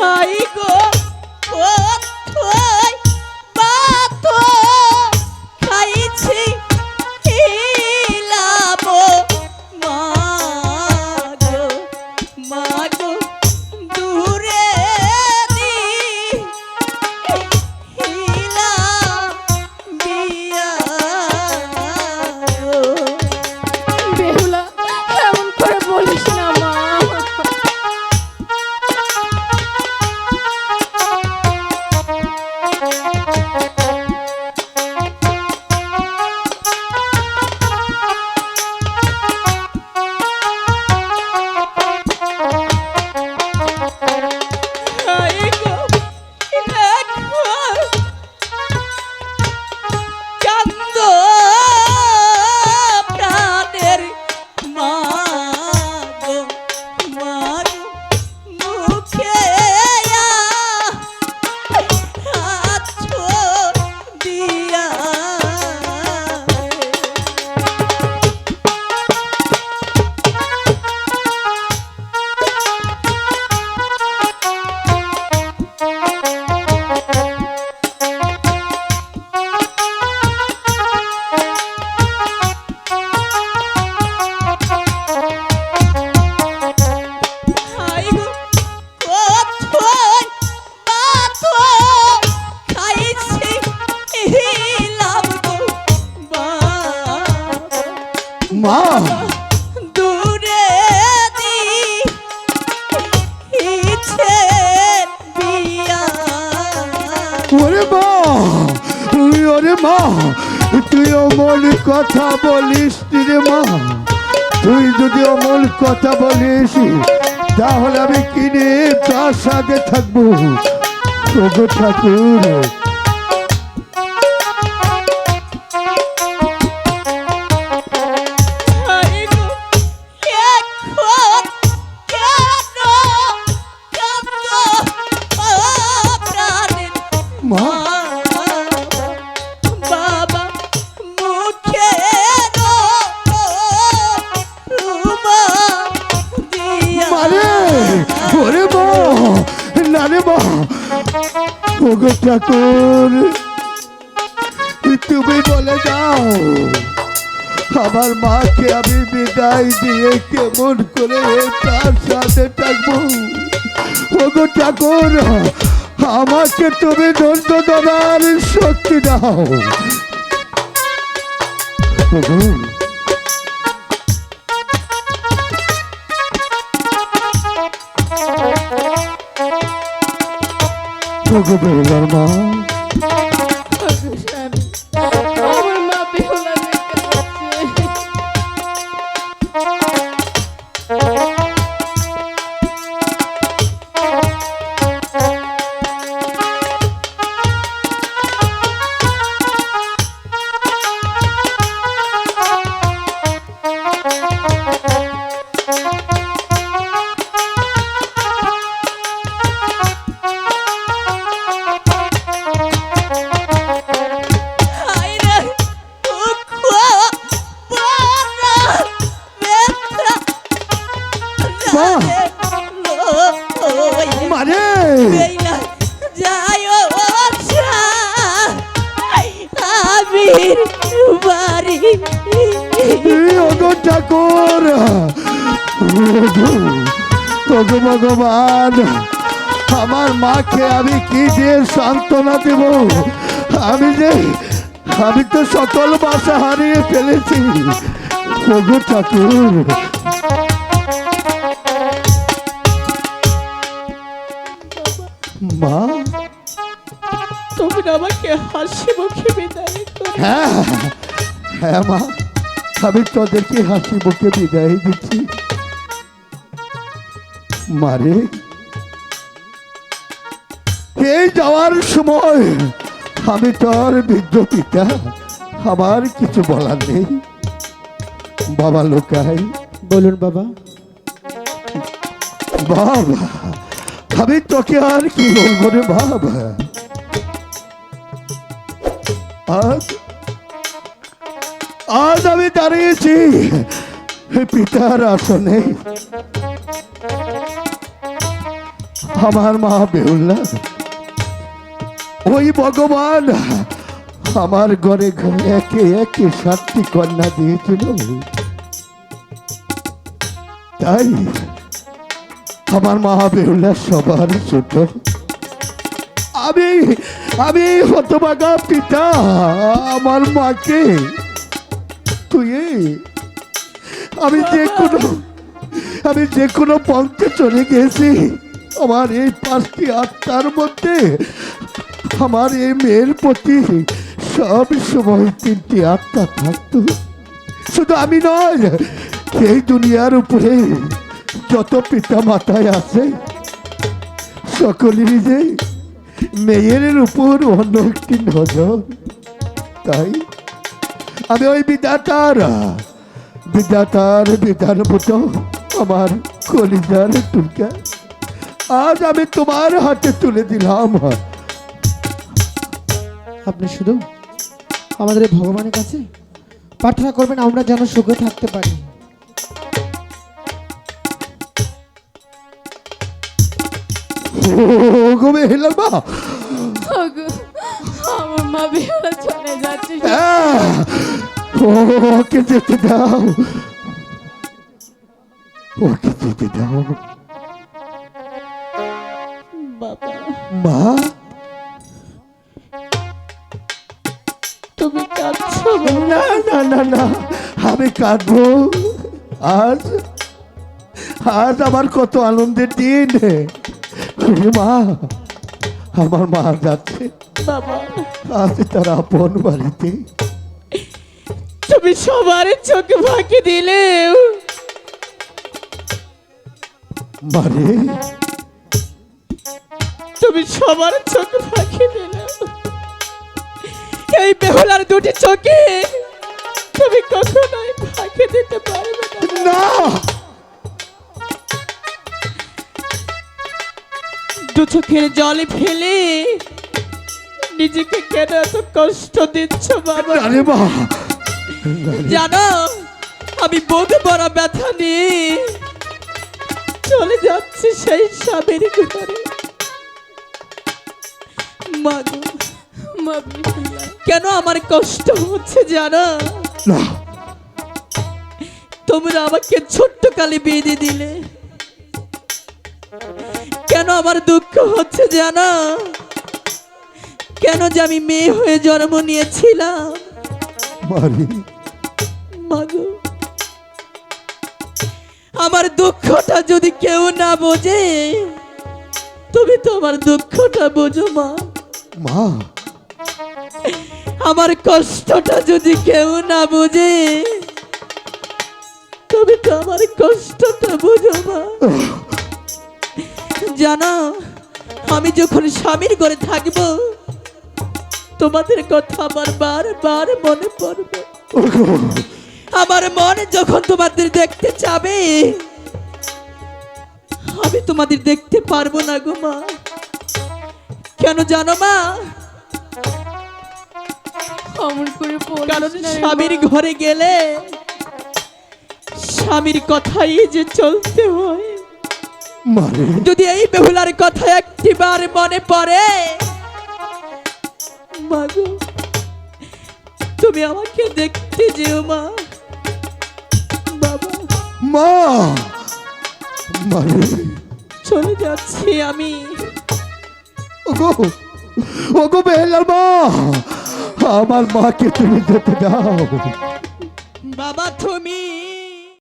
হয় গো। ওরে মা, তুই ওরে মা, তুই অমন কথা বলিস রে মা। তুই যদি অমন কথা বলিস, তাহলে আমি কিনে তার সাথে থাকব ঠাকুর ঠাকুর তুমি বলে দাও? আমার মাকে আমি বিদায় দিয়ে কেমন করে তার সাথে থাকব? ওগো ঠাকুর, আমাকে তুমি দণ্ড দেওয়ার শক্তি দাও। ওগো মা মা! মানে ওগো ঠাকুর ওগো ভগবান, আমার মাকে আমি কি দিয়ে সান্ত্বনা দেব আমি যে, আমি তো সকল বাসা হারিয়ে ফেলেছি ওগো ঠাকুর মা? তুমি আমাকে হাসি মুখে বিদায় হ্যাঁ হ্যাঁ মা আমি তোদেরকে হাসি মুখে বিদায় দিচ্ছি। মারে এই যাওয়ার সময় আমি তোর বৃদ্ধ পিতা আমার কিছু বলার নেই। বাবা লোকাই। বলুন বাবা। বাবা আমি তোকে আর কি বলব রে বাবা? আজ আজ আমি দাঁড়িয়েছি পিতার আসনে। আমার মা বেহুল্লা, ওই ভগবান আমার ঘরে ঘরে একে একে সাতটি কন্যা দিয়েছিল। তাই আমার মা বেহুলা সবার ছোট আমি আমি হতবাগা পিতা, আমার মাকে। তুই আমি যে কোনো, আমি যে কোনো পন্থে চলে গেছি, আমার এই পাঁচটি আত্মার মধ্যে, আমার এই মেয়ের প্রতি সব সময় তিনটি আত্মা থাকতো। শুধু আমি নয়, এই দুনিয়ার উপরে যত পিতা মাতায় আছে, সকলেরই যে মেয়ের উপর অন্য একটি নজর, তাই? আমি ওই বিধাতার বিধাতার, বিধান মতো আমার কলিজার টুলকা আজ আমি তোমার হাতে তুলে দিলাম। আপনি শুধু আমাদের ভগবানের কাছে প্রার্থনা করবেন, আমরা যেন সুখে থাকতে পারি। ও গোবে হেলাল মা। ওগো, আমার মা বেহুলা চলে যাচ্ছে। আহ! ওকে যেতে দাও। ওকে যেতে দাও। বাবা। মা? তুমি কাঁদছো না না না না আমি কাঁদবো। আজ আজ আমার কত আনন্দের দিন। মা আমার মা যাচ্ছে। বাবা আজ তার আপন বাড়িতে। তুমি সবার চোখে ফাঁকি দিলেও মারে তুমি সবার চোখে ফাঁকি দিলে। এই বেহুলার দুটি চোখে তুমি কখনোই ফাঁকি দিতে পারবে না! দু চোখের জলে ফেলে নিজেকে কেন এত কষ্ট দিচ্ছ বাবা? আরে মা জানো আমি বুক বড় ব্যথা নিয়ে চলে যাচ্ছি সেই স্বামীর ঘরে। মাগো কেন আমার কষ্ট হচ্ছে জানো? তোমরা আমাকে ছোট্ট কালে বেঁধে দিলে। আমার দুঃখ হচ্ছে জানো? কেন যে আমি মেয়ে হয়ে জন্ম নিয়েছিলাম? আমার দুঃখটা যদি কেউ না বোঝে তুমি তো আমার দুঃখটা বোঝো মা। মা। আমার কষ্টটা যদি কেউ না বোঝে তবে তো আমার কষ্টটা বোঝো মা। জানো আমি যখন স্বামীর ঘরে থাকব তোমাদের কথা আমার বারবার মনে পড়বে। আমার মন যখন তোমাদের দেখতে যাবে আমি তোমাদের দেখতে পারব না গো মা। কেন জানো মা? কারণ স্বামীর ঘরে গেলে স্বামীর কথাই যে চলতে হয়। যদি এই বেহুলার কথা একটিবার মনে পড়ে মাগো তুমি আমাকে দেখতে যেও মা। বাবা মা! চলে যাচ্ছি আমি। ওগো ওগো বেলার মা আমার মাকে তুমি যেতে দাও। বাবা তুমি